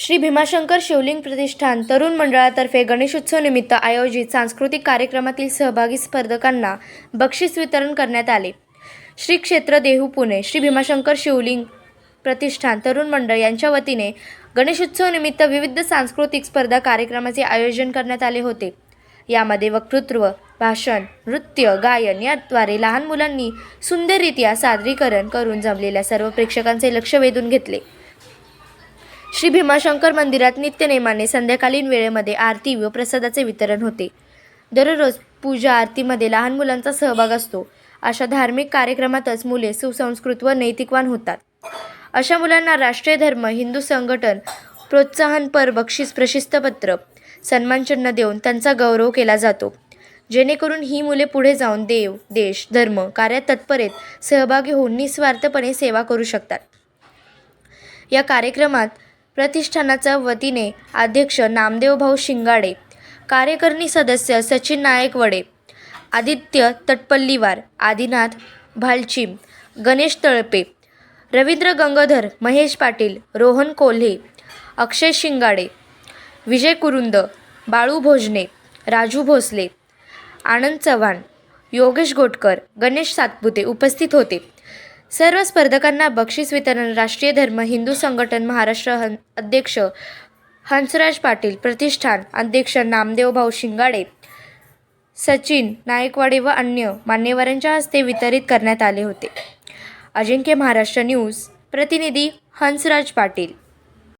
श्री भीमाशंकर शिवलिंग प्रतिष्ठान तरुण मंडळातर्फे गणेशोत्सव निमित्त आयोजित सांस्कृतिक कार्यक्रमातील सहभागी स्पर्धकांना बक्षीस वितरण करण्यात आले. श्री क्षेत्र देहू पुणे श्री भीमाशंकर शिवलिंग प्रतिष्ठान तरुण मंडळ यांच्या वतीने गणेशोत्सव निमित्त विविध सांस्कृतिक स्पर्धा कार्यक्रमाचे आयोजन करण्यात आले होते. यामध्ये वक्तृत्व भाषण नृत्य गायन याद्वारे लहान मुलांनी सुंदररित्या सादरीकरण करून जमलेल्या सर्व प्रेक्षकांचे लक्ष वेधून घेतले. श्री भीमाशंकर मंदिरात नित्यनेमाने संध्याकालीन वेळेमध्ये आरती व प्रसादाचे वितरण होते. दररोज पूजा आरतीमध्ये लहान मुलांचा सहभाग असतो. अशा धार्मिक कार्यक्रमातच मुले सुसंस्कृत व नैतिकवान होतात. अशा मुलांना राष्ट्रीय धर्म हिंदू संघटन प्रोत्साहनपर बक्षीस प्रशिस्तपत्र सन्मानचिन्ह देऊन त्यांचा गौरव केला जातो. जेणेकरून ही मुले पुढे जाऊन देव देश धर्म कार्यात तत्परेत सहभागी होऊन निस्वार्थपणे सेवा करू शकतात. या कार्यक्रमात प्रतिष्ठानाच्या वतीने अध्यक्ष नामदेवभाऊ शिंगाडे कार्यकारिणी सदस्य सचिन नायकवडे आदित्य तटपल्लीवार आदिनाथ भालचिम गणेश तळपे रवींद्र गंगाधर महेश पाटील रोहन कोल्हे अक्षय शिंगाडे विजय कुरुंद बाळू भोजने राजू भोसले आनंद चव्हाण योगेश गोटकर गणेश सातपुते उपस्थित होते. सर्व स्पर्धकांना बक्षीस वितरण राष्ट्रीय धर्म हिंदू संघटन महाराष्ट्र हं अध्यक्ष हंसराज पाटील प्रतिष्ठान अध्यक्ष नामदेवभाऊ शिंगाडे सचिन नायकवाडे व अन्य मान्यवरांच्या हस्ते वितरित करण्यात आले होते. अजिंक्य महाराष्ट्र न्यूज प्रतिनिधी हंसराज पाटील.